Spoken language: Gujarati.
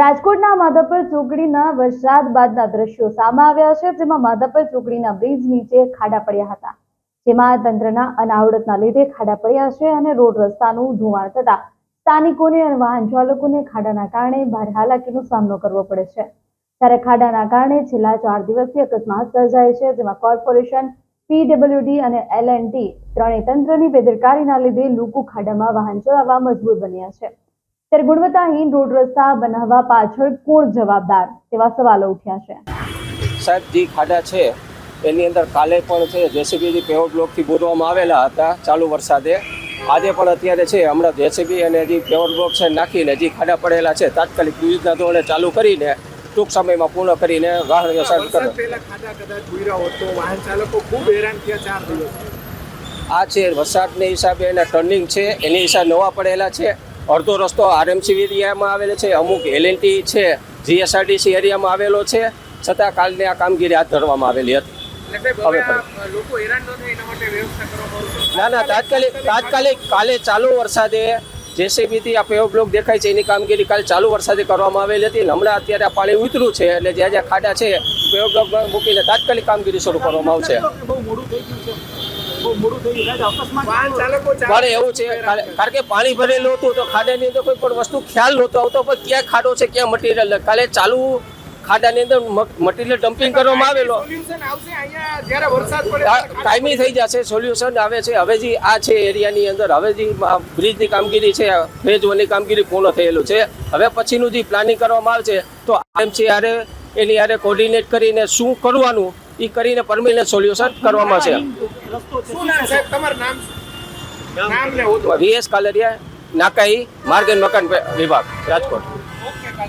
રાજકોટના માધાપર ચોકડીના વરસાદ બાદના દ્રશ્યો સામે આવ્યા છે, જેમાં માધાપર ચોકડીના બ્રિજ નીચે ખાડા પડ્યા હતા. જેમાં તંત્રના અનાવડતના લીધે ખાડા પડ્યા છે અને રોડ રસ્તાનું ધોવાણ થતા સ્થાનિકોને અને વાહન ચાલકોને ખાડાના કારણે ભારે હાલાકીનો સામનો કરવો પડે છે. ત્યારે ખાડાના કારણે છેલ્લા ચાર દિવસથી અકસ્માત સર્જાય છે, જેમાં કોર્પોરેશન, પીડબ્લ્યુડી અને એલ એન્ડ ટી ત્રણેય તંત્રની બેદરકારીના લીધે લોકો ખાડામાં વાહન ચલાવવા મજબૂર બન્યા છે. ત્યારે ગુણવત્તાહીન રોડ રસ્તા બનાવવા પાછળ કોણ જવાબદાર તેવા સવાલો ઉઠ્યા છે. સાહેબ જે ખાડા છે એની અંદર કાલે પણ છે જેસીબીથી પેવર બ્લોકથી બોરવામાં આવેલા હતા ચાલુ વરસાદે. આજે પણ અત્યારે છે હમણાં જેસીબી અને જે પેવર બ્લોક છે નાખીને જે ખાડા પડેલા છે તાત્કાલિક યુદ્ધના ધોરણે ચાલુ કરીને ટૂંક સમયમાં પૂર્ણ કરીને વાહન વ્યવસાય કરે વરસાદ પહેલા ખાડા કદાચ ભૂર્યા હોત તો વાહન ચાલકો ખૂબ હેરાન થયા ચાર દિવસ આ છે વરસાદને હિસાબે એના ટર્નિંગ છે એની હિસાબે નવા પડેલા છે. અડધો રસ્તો આરએમસી એરિયામાં આવેલો છે અમુક એલએનટી છે જીએસઆરટીસી એરિયામાં આવેલો છે છતાં કાલની આ કામગીરી હાથ ધરવામાં આવેલી હતી. હવે ન ના તાત્કાલિક તાત્કાલિક કાલે ચાલુ વરસાદે જેસીબીથી આ પેવ બ્લોક દેખાય છે એની કામગીરી કાલે ચાલુ વરસાદે કરવામાં આવેલી હતી. હમણાં અત્યારે આ પાણી ઉતર્યું છે એટલે જ્યાં જ્યાં ખાડા છે પેવ બ્લોક મૂકીને તાત્કાલિક કામગીરી શરૂ કરવામાં આવશે. પણ એવું છે કારણ કે પાણી ભરેલું હતું તો ખાડાની અંદર કોઈ પણ વસ્તુ ખ્યાલ નહોતો આવતો પણ ક્યાં ખાડો છે ક્યાં મટીરિયલ કાલે ચાલુ ખાડાની અંદર મટીરિયલ ડમ્પિંગ કરવામાં આવેલો. સોલ્યુશન આવશે અહીંયા જ્યારે વરસાદ પડે ટા- ટાઈમી થઈ જશે સોલ્યુશન આવે છે. હવે જે આ છે એરિયાની અંદર હવે જે બ્રિજની કામગીરી છે ફેજ વનની કામગીરી પૂર્ણ થયેલું છે. હવે પછીનું જે પ્લાનિંગ કરવામાં આવશે તો આરએમસી હારે એની હારે કોર્ડિનેટ કરીને શું કરવાનું એ કરીને પરમિનન્ટ સોલ્યુશન કરવામાં છે. વીએસ કાલરિયા નાકાઈ માર્ગ એન્ડ મકાન વિભાગ રાજકોટ.